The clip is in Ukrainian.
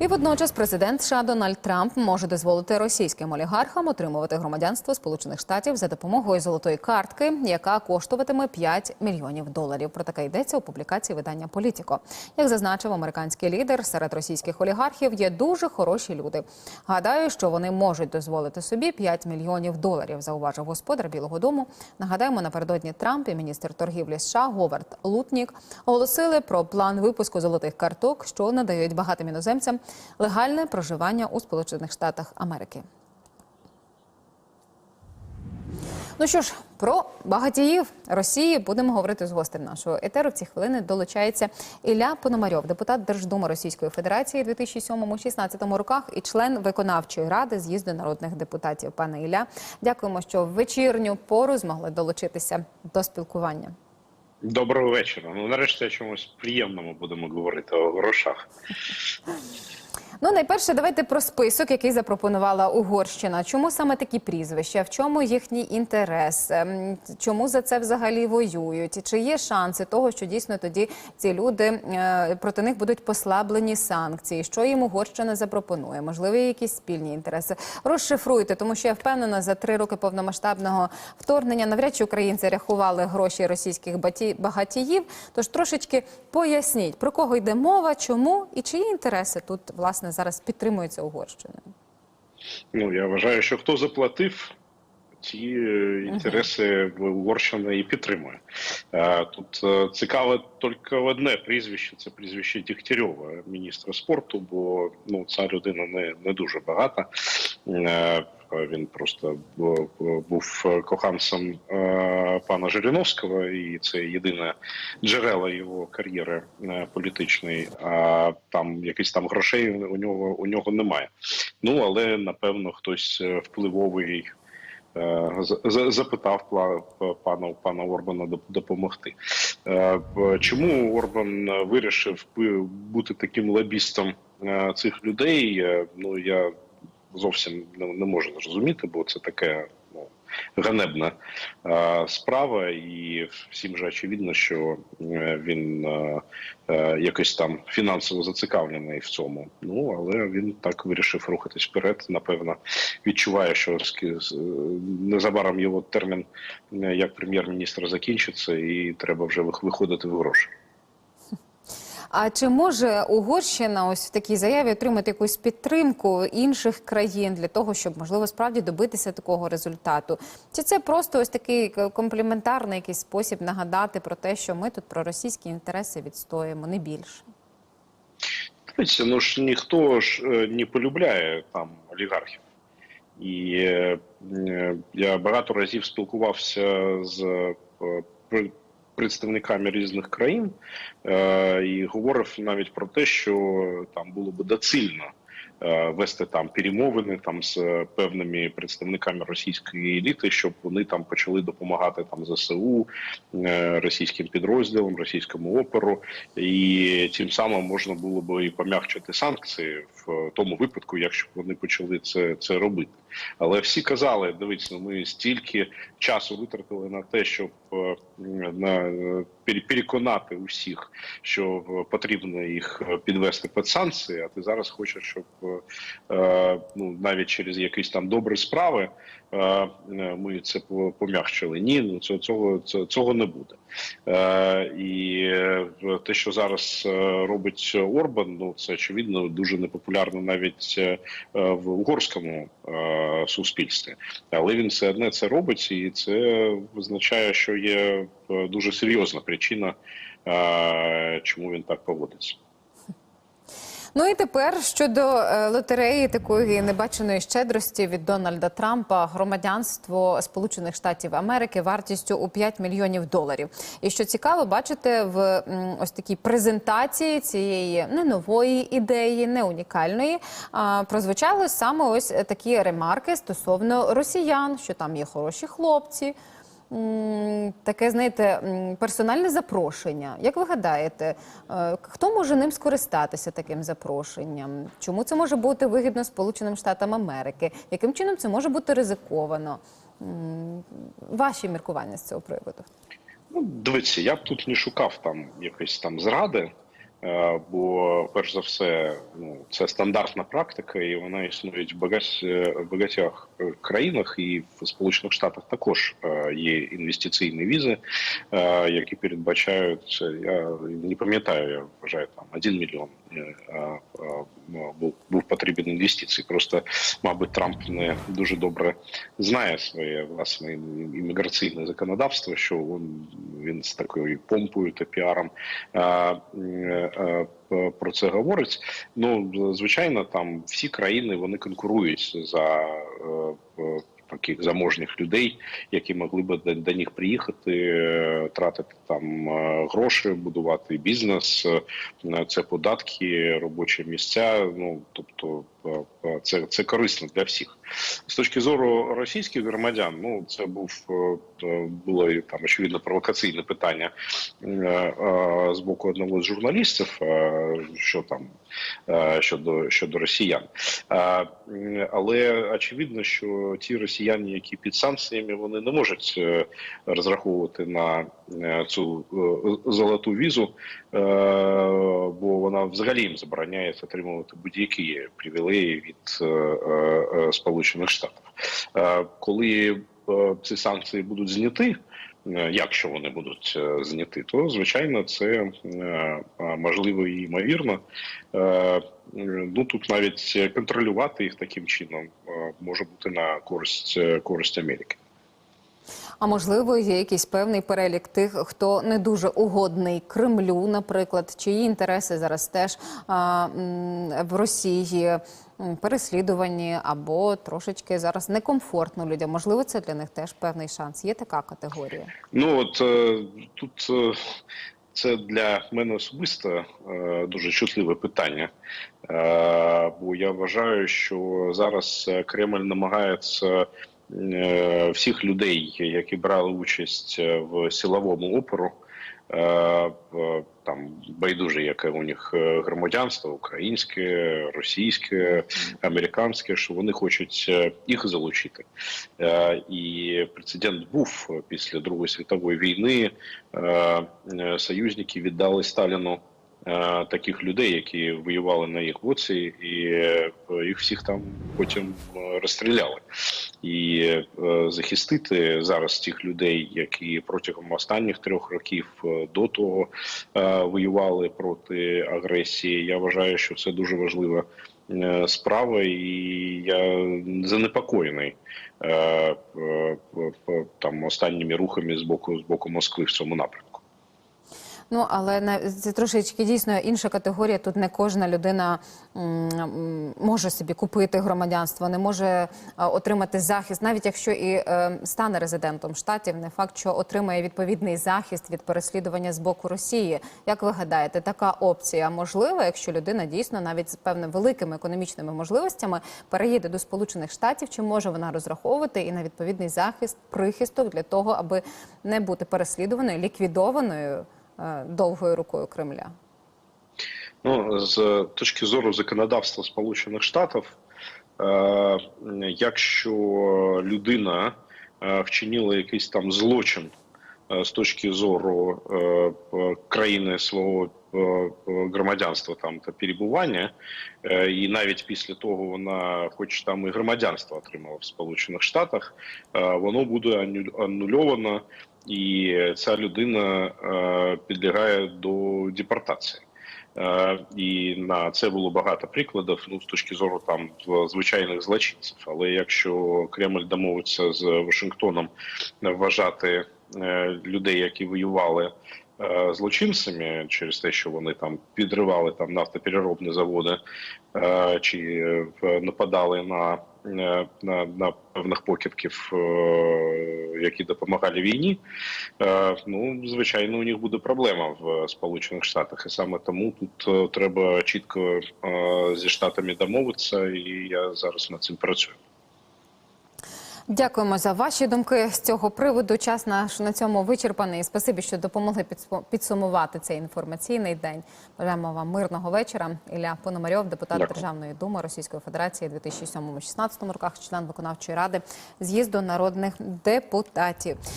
І водночас президент США Дональд Трамп може дозволити російським олігархам отримувати громадянство Сполучених Штатів за допомогою золотої картки, яка коштуватиме 5 мільйонів доларів. Про таке йдеться у публікації видання Політіко. Як зазначив американський лідер, серед російських олігархів є дуже хороші люди. Гадаю, що вони можуть дозволити собі 5 мільйонів доларів. Зауважив господар Білого Дому. Нагадаємо, напередодні Трамп і міністр торгівлі США Говард Лутнік оголосили про план випуску золотих карток, що надають багатим іноземцям легальне проживання у Сполучених Штатах Америки. Ну що ж, про багатіїв Росії будемо говорити з гостем нашого етеру. В ці хвилини долучається Ілля Пономарьов, депутат Держдуми Російської Федерації 2007-2016 роках і член виконавчої ради з'їзду народних депутатів. Пане Ілля, дякуємо, що в вечірню пору змогли долучитися до спілкування. Доброго вечора. Ну нарешті о чомусь приємному будемо говорити о грошах. Ну, найперше, давайте про список, який запропонувала Угорщина. Чому саме такі прізвища? В чому їхній інтерес? Ем, Чому за це взагалі воюють? Чи є шанси того, що дійсно тоді ці люди е, проти них будуть послаблені санкції? Що їм Угорщина запропонує? Можливо, якісь спільні інтереси? Розшифруйте, тому що я впевнена, за три роки повномасштабного вторгнення навряд чи українці рахували гроші російських багатіїв. Тож трошечки поясніть, про кого йде мова, чому і чиї інтереси тут власне зараз підтримується Угорщиною. Ну я вважаю, що хто заплатив, ті е, інтереси Угорщина і підтримує. Тут е, цікаве тільки одне прізвище це прізвище Дігтярьова, міністра спорту, бо ну ця людина не, не дуже багата. Е, Він просто був коханцем е, пана Жириновського, і це єдине джерело його кар'єри е, політичної. А там якісь там грошей у нього у нього немає. Ну але напевно хтось впливовий запитав пана пана Орбана доп- допомогти. Чому Орбан вирішив бути таким лобістом цих людей? Ну я зовсім не, не можу зрозуміти, бо це таке ну, ганебна е, справа, і всім же очевидно, що е, він е, е, якось там фінансово зацікавлений в цьому. Ну але він так вирішив рухатись вперед. Напевно, відчуває, що е, незабаром його термін як прем'єр-міністр закінчиться, і треба вже вих- виходити в гроші. А чи може Угорщина ось в такій заяві отримати якусь підтримку інших країн для того, щоб можливо справді добитися такого результату? Чи це просто ось такий компліментарний якийсь спосіб нагадати про те, що ми тут про російські інтереси відстоїмо, не більше? Дивіться, ну ж ніхто ж е, не полюбляє там олігархів. І е, е, я багато разів спілкувався з е, представниками різних країн е, і говорив навіть про те, що там було би доцільно е, вести там перемовини там з певними представниками російської еліти, щоб вони там почали допомагати там ЗСУ, е, російським підрозділам, російському оперу, і тим самим можна було би і пом'якчити санкції в тому випадку, якщо б вони почали це, це робити. Але всі казали: дивіться, ми стільки часу витратили на те, щоб на е, переконати усіх, що потрібно їх е, підвести під санкції. А ти зараз хочеш, щоб е, ну навіть через якісь там добрі справи ми це по- пом'якшили. Ні, ну це цього цього не буде. І те, що зараз робить Орбан, ну це очевидно дуже непопулярно навіть в угорському суспільстві, але він все одне це робить, і це означає, що є е, дуже серйозна причина, е, чому він так поводиться. Ну і тепер щодо е, лотереї такої небаченої щедрості від Дональда Трампа, громадянство Сполучених Штатів Америки вартістю у 5 мільйонів доларів. І що цікаво, бачите, в ось такій презентації цієї не нової ідеї, не унікальної, а, прозвучали саме ось такі ремарки стосовно росіян, що там є хороші хлопці. Таке, знаєте, персональне запрошення. Як ви гадаєте, е, хто може ним скористатися таким запрошенням? Чому це може бути вигідно Сполученим Штатам Америки? Яким чином це може бути ризиковано? Ваші міркування з цього приводу? Ну, дивіться, я б тут не шукав там якоїсь там зради. Е, Бо, перш за все, ну це стандартна практика, і вона існує в багать, в багатьох е, країнах, і в Сполучених Штатах також е, є інвестиційні візи, е, які передбачають. Я не пам'ятаю, я вважаю там 1 мільйон е, е, е, був був потрібен інвестицій. Просто, мабуть, Трамп не дуже добре знає своє власне імміграційне законодавство, що він, він з такою помпою та піаром е, е, е, про це говорить. Ну звичайно, там всі країни вони конкурують за таких заможних людей, які могли б до, до них приїхати, тратити там гроші, будувати бізнес, це податки, робочі місця. Ну тобто, це, це корисно для всіх. З точки зору російських громадян, ну це був е, е, було там очевидно провокаційне питання е, з боку одного з журналістів, що там щодо щодо росіян. Але очевидно, що ті росіяни, які під санкціями, вони не можуть розраховувати на цю золоту візу, бо вона взагалі їм забороняє отримувати будь-які привілеї від е, Сполучених Штатів. Е, Коли е, ці санкції будуть зняті. е, Якщо вони будуть зняти, то звичайно це можливо і ймовірно. Ну тут навіть контролювати їх таким чином може бути на користь користь Америки. А можливо, є якийсь певний перелік тих, хто не дуже угодний Кремлю, наприклад, чиї інтереси зараз теж а, в Росії переслідувані або трошечки зараз некомфортно людям. Можливо, це для них теж певний шанс. Є така категорія. Ну от е, тут е, це для мене особисто е, дуже чутливе питання, бо я вважаю, що зараз Кремль намагається всіх людей, які брали участь е, в силовому опору. е, Там байдуже, яке у них е, громадянство, українське, російське, американське, що вони хочуть е, їх залучити. Е, І прецедент був після Другої світової війни. Е, е, Союзники віддали Сталіну е, таких людей, які воювали на їх боці, і е, їх всіх там потім е, розстріляли. І е, захистити зараз тих людей, які протягом останніх трьох років е, до того е, воювали проти агресії. Я вважаю, що це дуже важлива е, справа, і я занепокоєний е, е, е, там останніми рухами з боку з боку Москви в цьому напрямку. Ну але це трошечки дійсно інша категорія. Тут не кожна людина може собі купити громадянство, не може отримати захист, навіть якщо і е, стане резидентом штатів, не факт, що отримає відповідний захист від переслідування з боку Росії. Як ви гадаєте, така опція можлива, якщо людина дійсно навіть з певними великими економічними можливостями переїде до Сполучених Штатів, чи може вона розраховувати і на відповідний захист, прихисток для того, аби не бути переслідуваною, ліквідованою? Е, довгою рукою Кремля. Ну, з точки зору законодавства Сполучених Штатів, е, якщо людина е, вчинила якийсь там злочин з точки зору країни свого громадянства там та перебування, і навіть після того вона, хоч там і громадянство отримала в Сполучених Штатах, воно буде ану- анульовано, і ця людина е, підлягає до депортації. Е, І на це було багато прикладів. Ну з точки зору там звичайних злочинців. Але якщо Кремль домовиться з Вашингтоном вважати е, людей, які воювали злочинцями через те, що вони там підривали там нафтопереробні заводи е, чи е, нападали на, е, на, на певних покидьків, е, які допомагали війні. Ну, звичайно, у них буде проблема в Сполучених Штатах, і саме тому тут треба чітко зі штатами домовитися, і я зараз над цим працюю. Дякуємо за ваші думки з цього приводу. Час наш на цьому вичерпаний. Спасибі, що допомогли підсу- підсумувати цей інформаційний день. Бажаємо вам мирного вечора. Ілля Пономарьов, депутат Дякую. Державної думи Російської Федерації 2007-2016 роках, член виконавчої ради з'їзду народних депутатів.